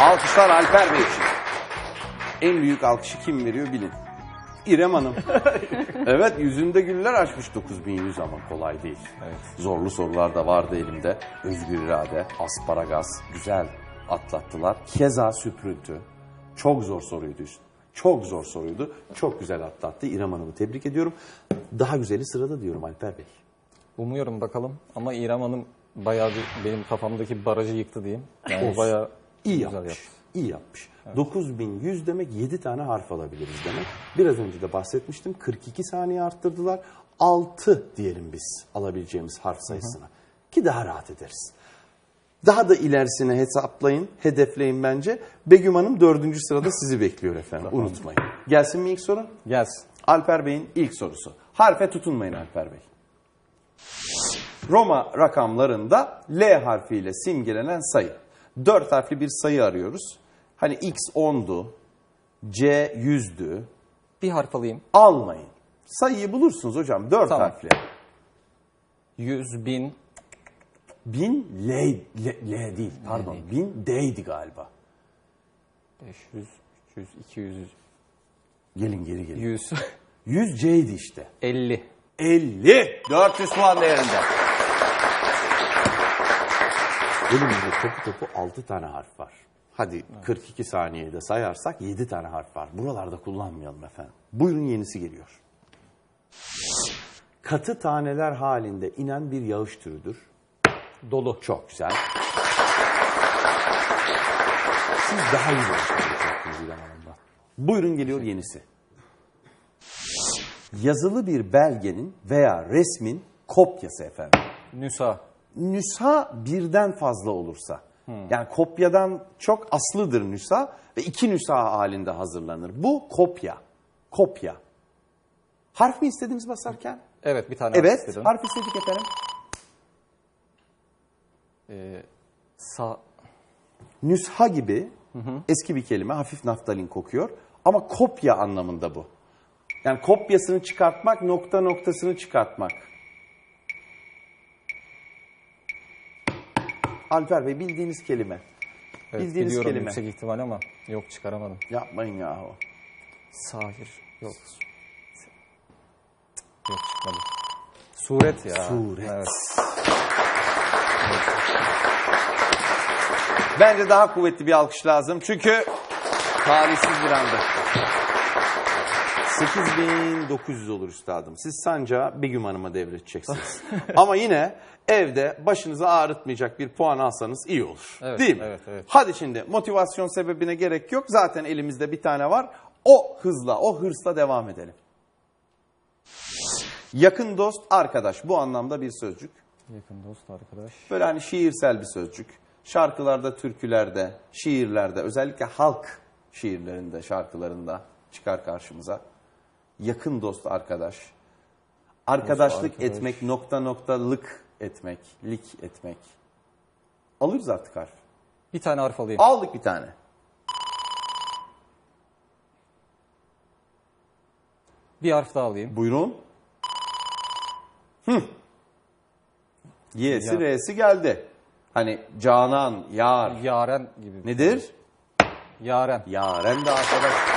Alkışlar Alper Bey için. En büyük alkışı kim veriyor bilin. İrem Hanım. evet yüzünde güller açmış 9100 ama kolay değil. Zorlu sorular da vardı elimde. Özgür irade, asparagas, güzel atlattılar. Keza süprüntü. Çok zor soruydu. Çok zor soruydu. Çok güzel atlattı. İrem Hanım'ı tebrik ediyorum. Daha güzeli sırada diyorum Alper Bey. Umuyorum bakalım ama İrem Hanım bayağı bir benim kafamdaki barajı yıktı diyeyim. Yani bayağı İyi güzel yapmış. yaptı. İyi yapmış. 9100 demek 7 tane harf alabiliriz demek. Biraz önce de bahsetmiştim. 42 saniye arttırdılar. 6 diyelim biz alabileceğimiz harf sayısına. Ki daha rahat ederiz. Daha da ilerisine hesaplayın, hedefleyin bence. Begüm Hanım dördüncü sırada sizi bekliyor efendim. Unutmayın. Gelsin mi ilk soru? Gelsin. Alper Bey'in ilk sorusu. Harfe tutunmayın Alper Bey. Roma rakamlarında L harfiyle simgelenen sayı. Dört harfli bir sayı arıyoruz. Hani X 10'du, C 100'dü. Bir harf alayım. Almayın. Sayıyı bulursunuz hocam. Dört Tamam. harfli. 100 bin. Bin L, L, L değil pardon. Bin D'ydi galiba. 500, 300, 200, Gelin geri gelin. 100, 100 C'ydi işte. 50. 50. 400 puan değerinde. Elimizde topu topu 6 tane harf var. Hadi 42 saniyede sayarsak 7 tane harf var. Buralarda kullanmayalım efendim. Buyurun yenisi geliyor. Katı taneler halinde inen bir yağış türüdür. Dolu. Çok güzel. Siz daha iyi yapacaksınız İrem Hanım'dan. Buyurun geliyor yenisi. Yazılı bir belgenin veya resmin kopyası efendim. Nüsa. Nüsha birden fazla olursa. Yani kopyadan çok aslıdır nüsha ve iki nüsha halinde hazırlanır. Bu kopya. Kopya. Harf mi istediniz basarken? Evet bir tane harf Evet, istedim. harf istedik efendim. Sa Nüsha gibi eski bir kelime hafif naftalin kokuyor ama kopya anlamında bu. Yani kopyasını çıkartmak, nokta noktasını çıkartmak. Alper Bey bildiğiniz kelime. evet, bildiğiniz biliyorum kelime. yüksek ihtimal ama yok çıkaramadım. Yapmayın yahu. Sahir. Yok. Yok çıkmadı. Suret ya. Suret. Evet. Bence daha kuvvetli bir alkış lazım çünkü talihsiz bir anda. 8900 olur üstadım. Siz sancağı Begüm Hanım'a devredeceksiniz. Ama yine evde başınızı ağrıtmayacak bir puan alsanız iyi olur. Evet, Değil mi? evet, evet. Hadi şimdi motivasyon sebebine gerek yok. Zaten elimizde bir tane var. O hızla, o hırsla devam edelim. Yakın dost, arkadaş. Bu anlamda bir sözcük. Yakın dost arkadaş. Böyle hani şiirsel bir sözcük. Şarkılarda, türkülerde, şiirlerde, özellikle halk şiirlerinde, şarkılarında çıkar karşımıza. Yakın dost arkadaş. Arkadaşlık arkadaş. etmek, nokta noktalık etmek, lik etmek. Alırız artık harf. Bir tane harf alayım. Aldık bir tane. Bir harf daha alayım. Buyurun. Hı. Y'si, Ya. R'si geldi. Hani Canan, Yar. Yaren gibi. Nedir? Yaren. Yaren de arkadaş.